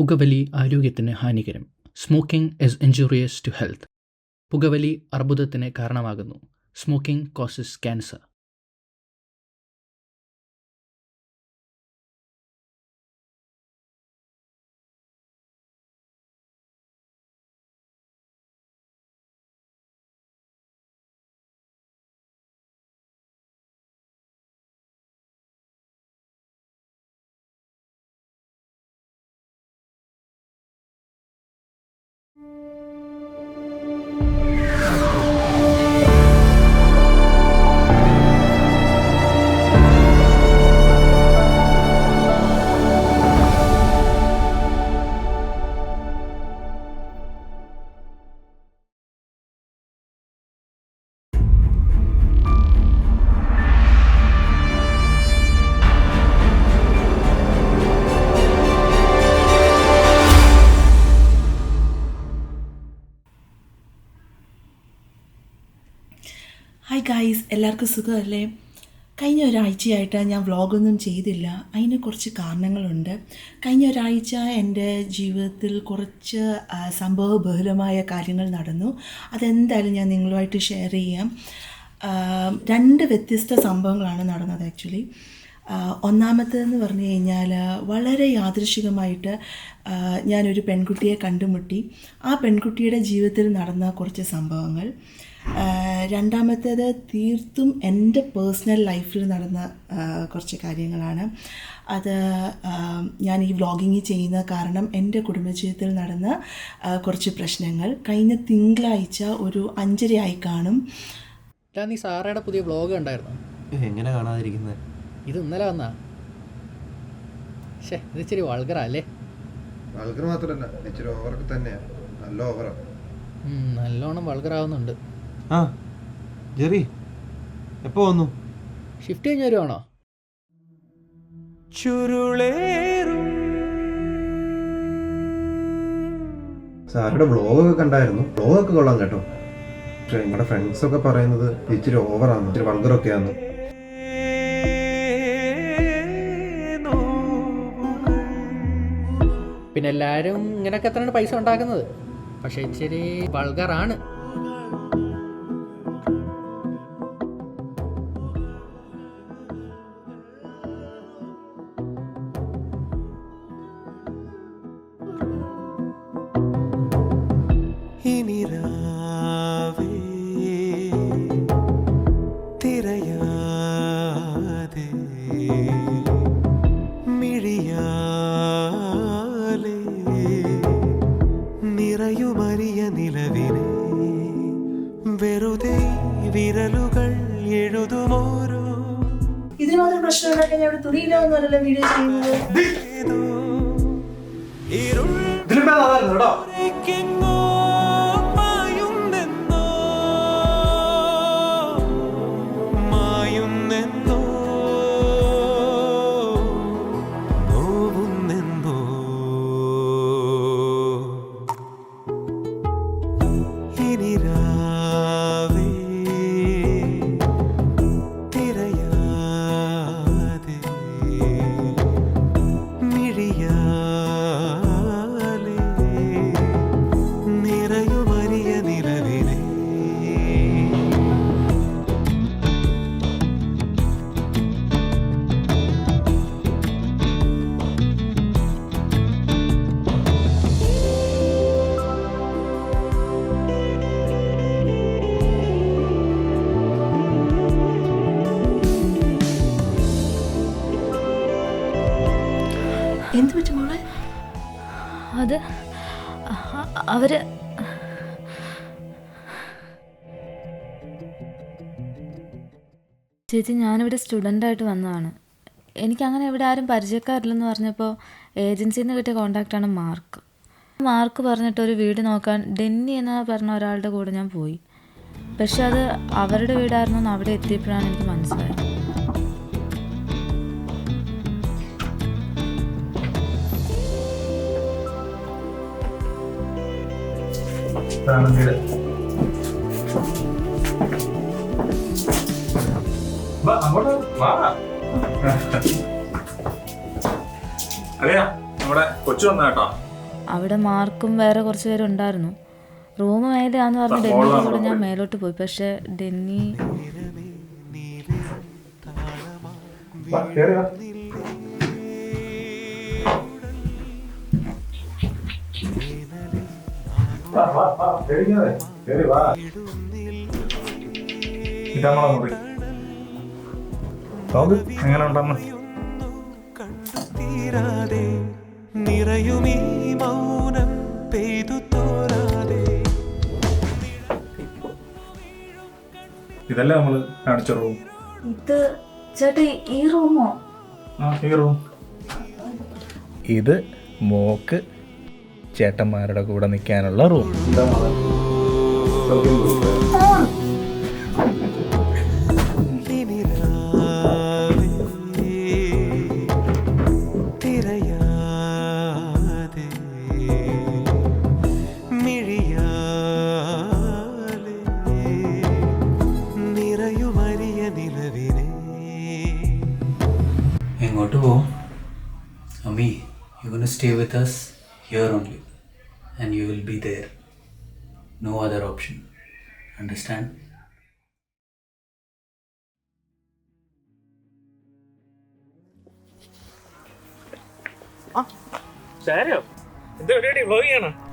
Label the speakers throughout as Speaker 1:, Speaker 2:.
Speaker 1: പുകവലി ആരോഗ്യത്തിന് ഹാനികരം. Smoking is injurious to health പുകവലി അർബുദത്തിന് കാരണമാകുന്നു. സ്മോക്കിംഗ് കോസസ് ക്യാൻസർ
Speaker 2: ഗായ്സ് എല്ലാവർക്കും സുഖമല്ലേ? കഴിഞ്ഞ ഒരാഴ്ചയായിട്ട് ഞാൻ വ്ളോഗൊന്നും ചെയ്തില്ല. അതിന് കുറച്ച് കാരണങ്ങളുണ്ട്. കഴിഞ്ഞ ഒരാഴ്ച എന്റെ ജീവിതത്തിൽ കുറച്ച് സംഭവ സംഭവബഹുലമായ കാര്യങ്ങൾ നടന്നു. അതെന്തായാലും ഞാൻ നിങ്ങളുമായിട്ട് ഷെയർ ചെയ്യാം. രണ്ട് വ്യത്യസ്ത സംഭവങ്ങളാണ് നടന്നത് ആക്ച്വലി ഒന്നാമത്തേതെന്ന് പറഞ്ഞു കഴിഞ്ഞാൽ വളരെ യാദൃശികമായിട്ട് ഞാനൊരു പെൺകുട്ടിയെ കണ്ടുമുട്ടി. ആ പെൺകുട്ടിയുടെ ജീവിതത്തിൽ നടന്ന കുറച്ച് സംഭവങ്ങൾ. രണ്ടാമത്തേത് തീർത്തും എന്റെ പേഴ്സണൽ ലൈഫിൽ നടന്ന കുറച്ച് കാര്യങ്ങളാണ്. അത് ഞാൻ ഈ വ്ളോഗിങ് ചെയ്യുന്ന കാരണം എന്റെ കുടുംബജീവിതത്തിൽ നടന്ന കുറച്ച് പ്രശ്നങ്ങൾ. കഴിഞ്ഞ തിങ്കളാഴ്ച ഒരു അഞ്ചരയായി കാണും.
Speaker 1: നീ സാറയുടെ പുതിയ വ്ളോഗ് ഉണ്ടായിരുന്നു
Speaker 3: എങ്ങനെ കാണാതിരിക്കുന്നത്
Speaker 1: ഇത് ഇന്നലെ വന്നാ. ഷേ ഇത് ഇച്ചിരി വൾഗറല്ലേ
Speaker 4: വൾഗർ മാത്രമല്ല ഇച്ചിരി ഓവറൊക്കെ തന്നെയാണ് നല്ല
Speaker 1: ഓവറാണ് നല്ലോണം വൾഗറാവുന്നുണ്ട്
Speaker 3: ആ ജെറി എപ്പോ വന്നു?
Speaker 1: ഷിഫ്റ്റ് കഴിഞ്ഞ് വരുവാണോ?
Speaker 4: സാറുടെ വ്ളോഗൊക്കെ കണ്ടായിരുന്നു. വ്ളോഗൊക്കെ കൊള്ളാം കേട്ടോ. പക്ഷെ നിങ്ങളുടെ ഫ്രണ്ട്സ് ഒക്കെ പറയുന്നത് ഇച്ചിരി ഓവറാണ് ഇച്ചിരി വൾഗറൊക്കെയാണ്
Speaker 1: പിന്നെ എല്ലാരും ഇങ്ങനൊക്കെ എത്രയാണ് പൈസ ഉണ്ടാക്കുന്നത്. പക്ഷെ ഇച്ചിരി വൾഗറാണ്
Speaker 2: ഞാൻ ഇവിടെ വീഡിയോ ചെയ്യുന്നത്
Speaker 5: അവർ ചേച്ചി ഞാനിവിടെ സ്റ്റുഡന്റായിട്ട് വന്നതാണ്. എനിക്കങ്ങനെ ഇവിടെ ആരും പരിചയക്കാരില്ലെന്ന് പറഞ്ഞപ്പോൾ ഏജൻസിയിൽ നിന്ന് കിട്ടിയ കോണ്ടാക്റ്റാണ് മാർക്ക്. മാർക്ക് പറഞ്ഞിട്ട് ഒരു വീട് നോക്കാൻ ഡെന്നി എന്ന് പറഞ്ഞ ഒരാളുടെ കൂടെ ഞാൻ പോയി. പക്ഷെ അത് അവരുടെ വീടായിരുന്നു എന്ന് അവിടെ എത്തിയപ്പോഴാണ് എനിക്ക് മനസ്സിലായത്.
Speaker 6: അറിയാ നമ്മുടെ കൊച്ചു വന്ന കേട്ടോ.
Speaker 5: അവിടെ മാർക്കും വേറെ കുറച്ച് പേരുണ്ടായിരുന്നു റൂം മേലെയാന്ന് പറഞ്ഞ് ഡെന്നിയുടെ കൂടെ ഞാൻ മേലോട്ട് പോയി. പക്ഷെ ഡെന്നി
Speaker 6: ഇതാണോ മുറി നോക്ക് എങ്ങനെ ഉണ്ടെന്ന്
Speaker 7: തീരാതെ നിറയുമീ മൗനം പെയ്തു തോരാതെ
Speaker 6: ഇതല്ലേ നമ്മൾ കാണിച്ച റൂം.
Speaker 5: ഇത് ചേട്ടാ ഈ റൂമോ?
Speaker 6: ആ ഈ റൂം. ഇത് മോക്ക് ചേട്ടന്മാരുടെ കൂടെ നിൽക്കാനുള്ള റൂം.
Speaker 8: എങ്ങോട്ട് പോവും? Ammi you gonna stay with us here only and you will be there. No other option. Understand?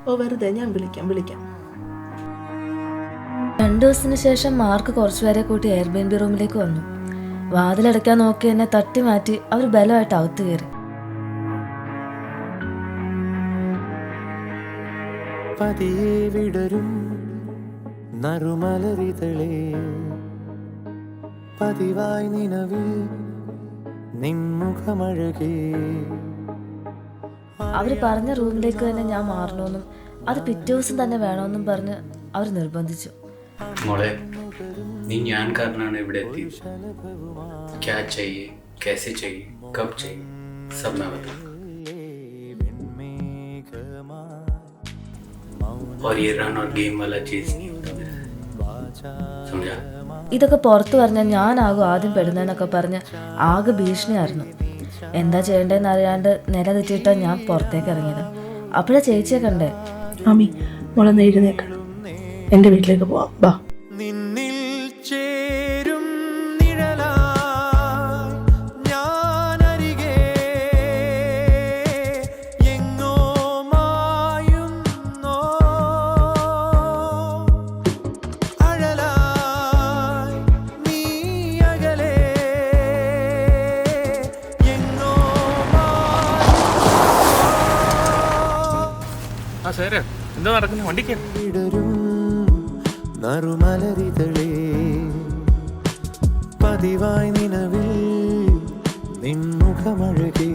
Speaker 2: ഓ വെറുതെ ഞാൻ വിളിക്കാം വിളിക്കാം
Speaker 5: രണ്ടു ദിവസത്തിന് ശേഷം മാർക്ക് കുറച്ചുപേരെ കൂട്ടി എയർബിഎൻബി റൂമിലേക്ക് വന്നു വാതിലടയ്ക്കാൻ നോക്കി എന്നെ തട്ടി മാറ്റി അവർ ബലമായിട്ട് അകത്ത് കയറി
Speaker 7: പതിയെ വിടരും നറുമലരിതളേ പതിവായി നിലവിൽ നിൻമുഖമഴകേ
Speaker 5: അവർ പറഞ്ഞ റൂമിലേക്ക് തന്നെ ഞാൻ മാറണമെന്നും അത് പിറ്റേ ദിവസം തന്നെ വേണമെന്നും പറഞ്ഞ് അവർ നിർബന്ധിച്ചു
Speaker 8: മോളെ നീ ഞാൻ കാരണമാണ് ഇവിടെ എത്തിയത് ക്യാ ചെയ്യേ कैसे चाहिए कब चाहिए सब मैं बता और ये रन और गेम वाला चीज नहीं होता मेरे से। समझा
Speaker 5: ഇതൊക്കെ പുറത്തു പറഞ്ഞാൽ ഞാനാകും ആദ്യം പെടുന്നതെന്നൊക്കെ പറഞ്ഞ് ആകെ ഭീഷണിയായിരുന്നു എന്താ ചെയ്യേണ്ടതെന്ന് അറിയാണ്ട് നില തെറ്റിയിട്ടാ ഞാൻ പുറത്തേക്ക് ഇറങ്ങിയത് അപ്പോഴാ ചേച്ചിയെ കണ്ടേ
Speaker 2: മാമി മോളൊന്ന് എഴുന്നേക്കണം എൻ്റെ വീട്ടിലേക്ക് പോവാം ബാ
Speaker 6: വണ്ടിക്ക്.
Speaker 7: നറുമലരിതളേ. പതിവായി നിലവിൽ നിൻമുഖമഴകേ.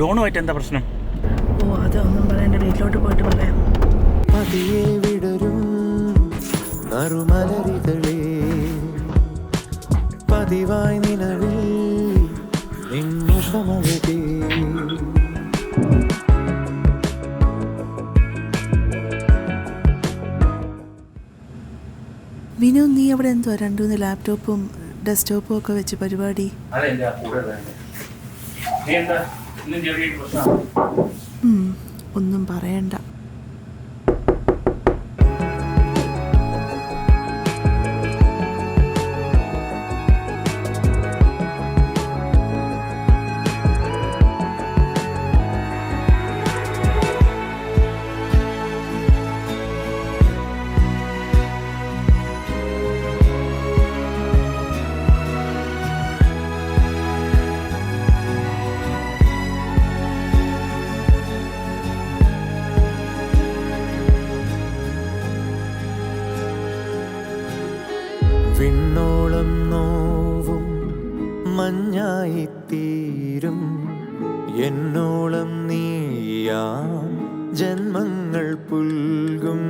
Speaker 6: ഡോണുമായിട്ട് എന്താ പ്രശ്നം?
Speaker 2: ഓ അതൊന്നും പറയാൻ വീട്ടിലോട്ട് പോയിട്ട് പറയാം.
Speaker 7: പതിയെ വിടരും നറുമലരിതളേ. പതിവായി നിലവിൽ
Speaker 2: വിനു നീ അവിടെ എന്തുവാ? രണ്ടു ലാപ്ടോപ്പും ഡെസ്ക്ടോപ്പും ഒക്കെ വെച്ച് പരിപാടി. ഒന്നും പറയണ്ട.
Speaker 7: തീരും എന്നോളം നീയാം ജന്മങ്ങൾ പുൽകും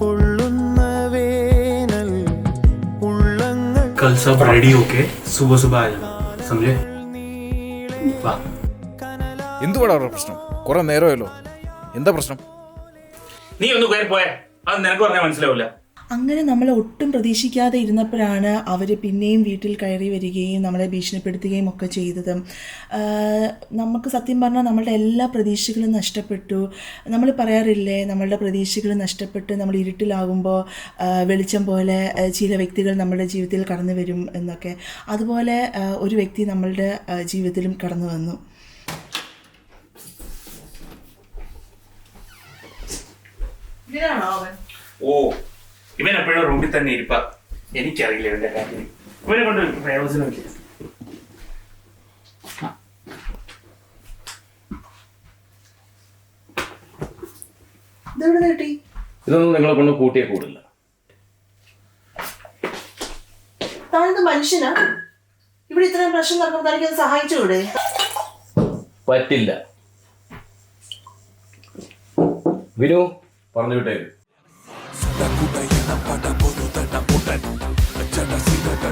Speaker 7: പൊള്ളുന്ന വേനൽ ഉള്ളങ്ങൾ
Speaker 8: कल सब रेडी होके सुबह सुबह आ जाना समझे वाह
Speaker 9: എന്തുവാടാ അവരുടെ പ്രശ്നം കുറെ നേരമല്ലോ എന്താ പ്രശ്നം
Speaker 6: നീ ഒന്ന് കയറി പോയേ അത് നിനക്ക് പറഞ്ഞാൽ മനസ്സിലാവില്ല
Speaker 2: അങ്ങനെ നമ്മൾ ഒട്ടും പ്രതീക്ഷിക്കാതെ ഇരുന്നപ്പോഴാണ് അവർ പിന്നെയും വീട്ടിൽ കയറി വരികയും നമ്മളെ ഭീഷണിപ്പെടുത്തുകയും ഒക്കെ ചെയ്തത്. നമുക്ക് സത്യം പറഞ്ഞാൽ നമ്മളുടെ എല്ലാ പ്രതീക്ഷകളും നഷ്ടപ്പെട്ടു. നമ്മൾ പറയാറില്ലേ നമ്മളുടെ പ്രതീക്ഷകൾ നഷ്ടപ്പെട്ട് നമ്മൾ ഇരുട്ടിലാകുമ്പോൾ വെളിച്ചം പോലെ ചില വ്യക്തികൾ നമ്മുടെ ജീവിതത്തിൽ കടന്നു വരും എന്നൊക്കെ. അതുപോലെ ഒരു വ്യക്തി നമ്മളുടെ ജീവിതത്തിലും കടന്നു വന്നു.
Speaker 6: ഓ ഇവൻ എപ്പോഴും റൂമിൽ തന്നെ ഇരിപ്പ. എനിക്കറിയില്ല ഇവന്റെ കാര്യം. ഇവനെ കൊണ്ട് പ്രയോജനം പ്രയോജനമില്ല ഇതൊന്നും നിങ്ങളെ കൊണ്ട് കൂട്ടിയേ കൂടില്ല.
Speaker 2: താഴ്ന്ന മനുഷ്യനാ? ഇവിടെ ഇത്രയും പ്രശ്നം നടക്കുമ്പോൾ തനിക്കൊന്ന് സഹായിച്ചുകൂടെ?
Speaker 6: പറ്റില്ല. വിനു പറഞ്ഞു വിട്ടേക്ക്.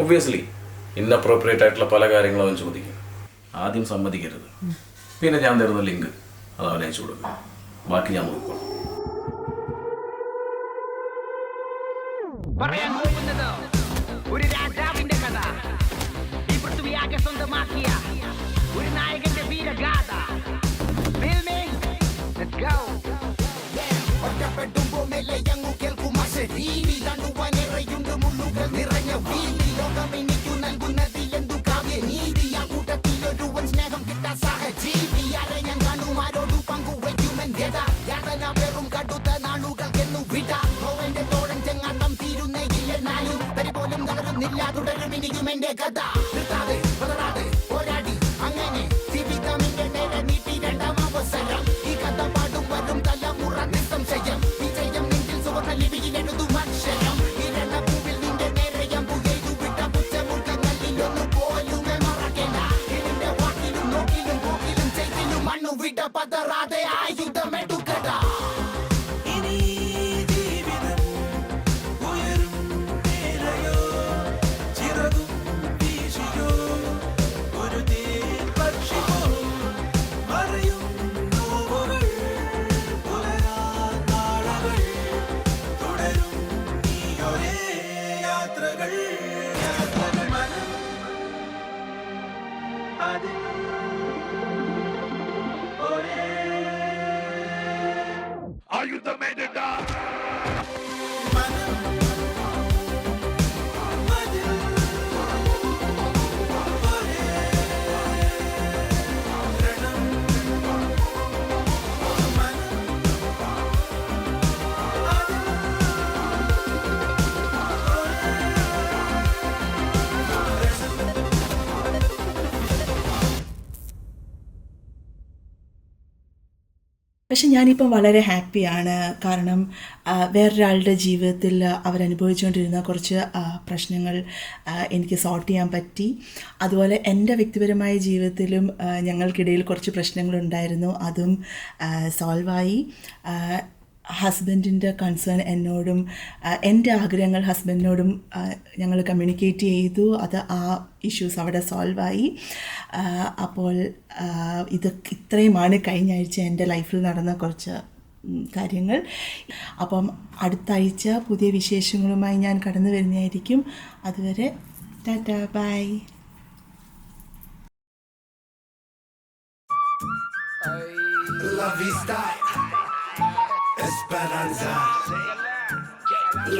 Speaker 6: ഒബ്വിയസ്ലി ഇന്നപ്രോപ്രിയേറ്റ് ആയിട്ടുള്ള പല കാര്യങ്ങളും അവൻ ചോദിക്കും. ആദ്യം സമ്മതിക്കരുത്. പിന്നെ ഞാൻ തരുന്ന ലിങ്ക് അത് അവൻ അയച്ചു കൊടുക്കും. ബാക്കി ഞാൻ നോക്കിക്കോളാം
Speaker 10: പറയാൻ പോകുന്നത് ഒരു രാജാവിന്റെ കഥ. ഈ പൃഥ്വിയാകെ സ്വന്തമാക്കിയ ഒരു നായകന്റെ Veeragatha. Feel me? Let's go. ഒറ്റപ്പെടുമ്പോ മെല്ലയങ്ങു 出方。പക്ഷെ
Speaker 2: ഞാനിപ്പം വളരെ ഹാപ്പിയാണ്. കാരണം വേറൊരാളുടെ ജീവിതത്തിൽ അവരനുഭവിച്ചുകൊണ്ടിരുന്ന കുറച്ച് പ്രശ്നങ്ങൾ എനിക്ക് സോൾട്ട് ചെയ്യാൻ പറ്റി. അതുപോലെ എന്റെ വ്യക്തിപരമായ ജീവിതത്തിലും ഞങ്ങൾക്കിടയിൽ കുറച്ച് പ്രശ്നങ്ങളുണ്ടായിരുന്നു. അതും സോൾവായി. ഹസ്ബൻഡിന്റെ കൺസേൺ എന്നോടും എന്റെ ആഗ്രഹങ്ങൾ ഹസ്ബൻഡിനോടും ഞങ്ങൾ കമ്മ്യൂണിക്കേറ്റ് ചെയ്തു. അത് ആ ഇഷ്യൂസ് അവിടെ സോൾവായി അപ്പോൾ ഇത് ഇത്രയുമാണ് കഴിഞ്ഞ ആഴ്ച എന്റെ ലൈഫിൽ നടന്ന കുറച്ച് കാര്യങ്ങൾ. അപ്പം അടുത്ത ആഴ്ച പുതിയ വിശേഷങ്ങളുമായി ഞാൻ കടന്നു വരുന്നതായിരിക്കും. അതുവരെ tata bye.
Speaker 7: La vista, esperanza,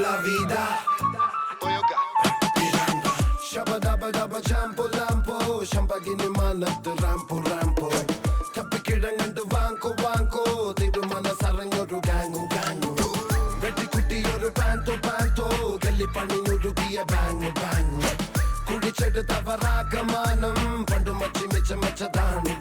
Speaker 7: la vida. Shabadabadaba jampo lampo, ശമ്പകിനി മാനത്ത് റാമ്പോ റാമ്പോ ചപ്പിക്കിഴങ്ങണ്ട് വാങ്കോ വാങ്കോ തിരുമനസറഞ്ഞൊരു ഗാങ്ങു ഗാങ്ങു വെട്ടിക്കുട്ടിയൊരു പാന്തോ പാന്തോ കല്ലിപ്പണിഞ്ഞൊരുക്കിയ ബാങ്ങു ബാങ്ങു കുടിച്ചെടുത്തവരാഗമാനം പണ്ടു മച്ചി മെച്ച മെച്ചതാണ്